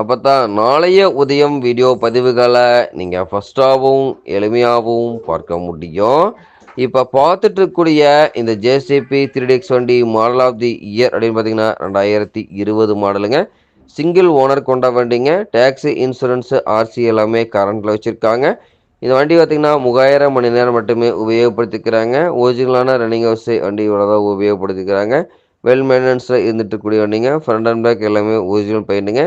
அப்போ தான் நாளைய உதயம் வீடியோ பதிவுகளை நீங்கள் ஃபஸ்ட்டாகவும் எளிமையாகவும் பார்க்க முடியும். இப்போ பார்த்துட்டு இருக்கக்கூடிய இந்த ஜேசிபி த்ரீ டிஎக்ஸ் வண்டி மாடல் ஆஃப் தி இயர் அப்படின்னு பார்த்தீங்கன்னா ரெண்டாயிரத்தி இருபது மாடலுங்க சிங்கிள் ஓனர் கொண்ட வண்டிங்க. டேக்ஸி இன்சூரன்ஸு ஆர்சி எல்லாமே கரண்டில் வச்சுருக்காங்க. இந்த வண்டி பார்த்திங்கன்னா மூவாயிரம் மணி நேரம் மட்டுமே உபயோகப்படுத்திக்கிறாங்க. ஒரிஜினலான ரன்னிங் ஹவுஸ் இவ்வளோ தான் உபயோகப்படுத்திக்கிறாங்க. வெல் மெயின்டெனன்ஸில் இருந்துட்டு இருக்கக்கூடிய வண்டிங்க. ஃப்ரண்ட் அண்ட் பேக் எல்லாமே ஒரிஜினல் பெயிண்ட்டுங்க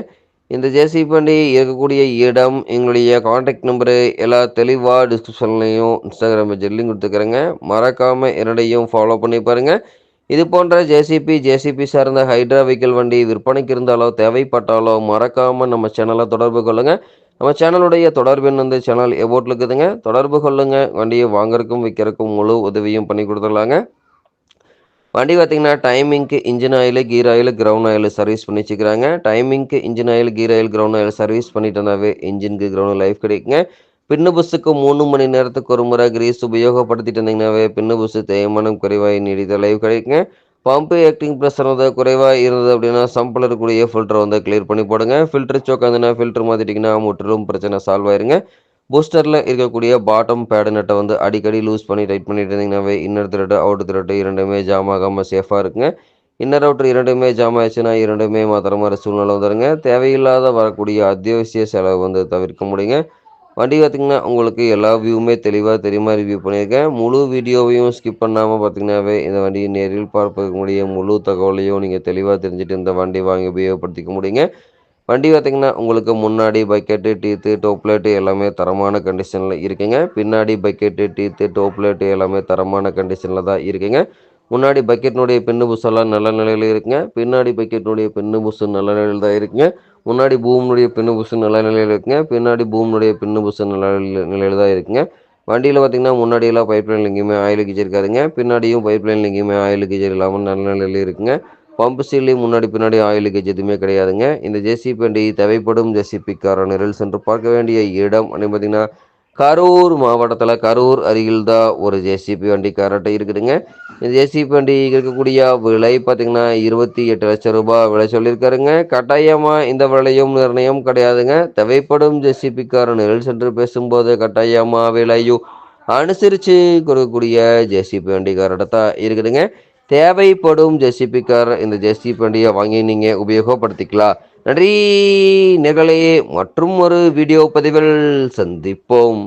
இந்த ஜேசி வண்டி இருக்கக்கூடிய இடம் எங்களுடைய காண்டாக்ட் நம்பரு எல்லா தெளிவாக டிஸ்கிரிப்ஷன்லையும் இன்ஸ்டாகிராம் லிங்க் கொடுத்துக்கிறேங்க. மறக்காமல் என்னடையும் ஃபாலோ பண்ணி பாருங்கள் இது போன்ற ஜேசிபி ஜேசிபி சார்ந்த ஹைட்ரா வெஹிக்கிள் வண்டி விற்பனைக்கு இருந்தாலோ தேவைப்பட்டாலோ மறக்காமல் நம்ம சேனலை தொடர்பு கொள்ளுங்கள் நம்ம சேனலுடைய தொடர்பு வந்து சேனல் எபோட்டில் இருக்குதுங்க. தொடர்பு கொள்ளுங்கள் வண்டியை வாங்குறதுக்கும் விற்கிறதுக்கும் முழு உதவியும் பண்ணி கொடுத்துடலாங்க. வண்டி பார்த்திங்கன்னா டைமிங்க்கு engine oil gear oil ground oil service பண்ணி வச்சுக்கிறாங்க டைமிங்க்கு engine oil gear oil ground oil service பண்ணிட்டு இன்ஜினுக்கு கிரவுண்ட் லைஃப் கிடைக்குங்க. பின்னு புஸ்ஸுக்கு மூணு மணி நேரத்துக்கு ஒரு முறை கிரீஸ் உபயோகப்படுத்திட்டு இருந்தீங்கன்னாவே பின்னு புஸ்ஸு தேய்மானம் குறைவாக நீடித்த லைஃப் கிடைக்குங்க. பம்பு ஆக்டிங் ப்ரெஷர் வந்து குறைவாக இருந்தது அப்படின்னா சம்பில் இருக்கக்கூடிய ஃபில்டரை வந்து கிளியர் பண்ணி போடுங்க. ஃபில்டர் சோக்காந்துன்னா ஃபில்டர் மாற்றிட்டிங்கன்னா முற்றிலும் பிரச்சனை சால்வ் ஆயிருங்க. பூஸ்டரில் இருக்கக்கூடிய பாட்டம் பேடு நட்டை வந்து அடிக்கடி லூஸ் பண்ணி டைட் பண்ணிட்டு இருந்தீங்கன்னாவே இன்னர் த்ரெட்டு அவுட் த்ரெட்டு இரண்டுமே ஜாம் ஆகாமல் சேஃபாக இருக்குங்க. இன்னர் அவுட்ரு இரண்டுமே ஜாம் ஆயிடுச்சுன்னா இரண்டுமே மாத்திர மாதிரி சூழ்நிலை வந்துடுங்க தேவையில்லாத வரக்கூடிய அத்தியாவசிய செலவு வந்து தவிர்க்க முடியுங்க. வண்டி பார்த்திங்கன்னா உங்களுக்கு எல்லா வியூவுமே தெளிவாக தெரியுமா ரிவ்யூ பண்ணியிருக்கேன். முழு வீடியோவையும் ஸ்கிப் பண்ணாமல் பார்த்தீங்கன்னாவே இந்த வண்டியை நேரில் பார்ப்பதற்கு முடிய முழு தகவலையும் நீங்கள் தெளிவாக தெரிஞ்சுட்டு இந்த வண்டி வாங்கி உபயோகப்படுத்திக்க முடியுங்க. வண்டி பார்த்திங்கன்னா உங்களுக்கு முன்னாடி பக்கெட்டு டீத்து டோப்லேட்டு எல்லாமே தரமான கண்டிஷனில் இருக்குங்க. பின்னாடி பக்கெட்டு டீத்து டோப்லேட்டு எல்லாமே தரமான கண்டிஷனில் தான் இருக்குங்க. முன்னாடி பக்கெட்டினுடைய பின்னு புஷெல்லாம் நல்ல நிலையில் இருக்குங்க. பின்னாடி பக்கெட்டினுடைய பின்னு புஷு நல்ல நிலையில் தான் இருக்குங்க. முன்னாடி பூமினுடைய பின்னு புஷு நல்ல நிலையில் இருக்குங்க. பின்னாடி பூமினுடைய பின்னு புஷு நல்ல நிலையில் தான் இருக்குங்க. வண்டியில் பார்த்திங்கன்னா முன்னாடியெல்லாம் பைப் லைன் எங்கேயுமே ஆயில் கீச்சர் இருக்காதுங்க பின்னாடியும் பைப் லைன் எங்கேயுமே ஆயில் கீச்சர் இல்லாமல் நல்ல நிலையில் இருக்குங்க. பம்பு சீல்லையும் முன்னாடி பின்னாடி ஆயில் லீக்கேஜ் எதுவுமே கிடையாதுங்க. இந்த ஜேசிபி வண்டி தேவைப்படும் ஜேசிபிக்கார நிரல் சென்று பார்க்க வேண்டிய இடம். அப்படின்னு பார்த்தீங்கன்னா கரூர் மாவட்டத்தில் கரூர் அருகில் தான் ஒரு ஜேசிபி வண்டி கரெக்டாக இருக்குதுங்க. இந்த ஜேசிபி வண்டி இருக்கக்கூடிய விலை பார்த்திங்கன்னா இருபத்தி எட்டு லட்சம் ரூபாய் விலை சொல்லியிருக்காருங்க. கட்டாயமாக இந்த விலையும் நிர்ணயம் கிடையாதுங்க. தேவைப்படும் ஜேசிபிக்கார நிரல் சென்று பேசும்போது கட்டாயமாக விலையும் அனுசரித்து கொடுக்கக்கூடிய ஜேசிபி வண்டி கரெக்டாக தான் இருக்குதுங்க. தேவைப்படும் ஜெசிபி கார் இந்த ஜெசிபி வண்டியை வாங்கி நீங்கள் உபயோகப்படுத்திக்கலாம். நன்றி நிகழே மற்றும் ஒரு வீடியோ பதிவில் சந்திப்போம்.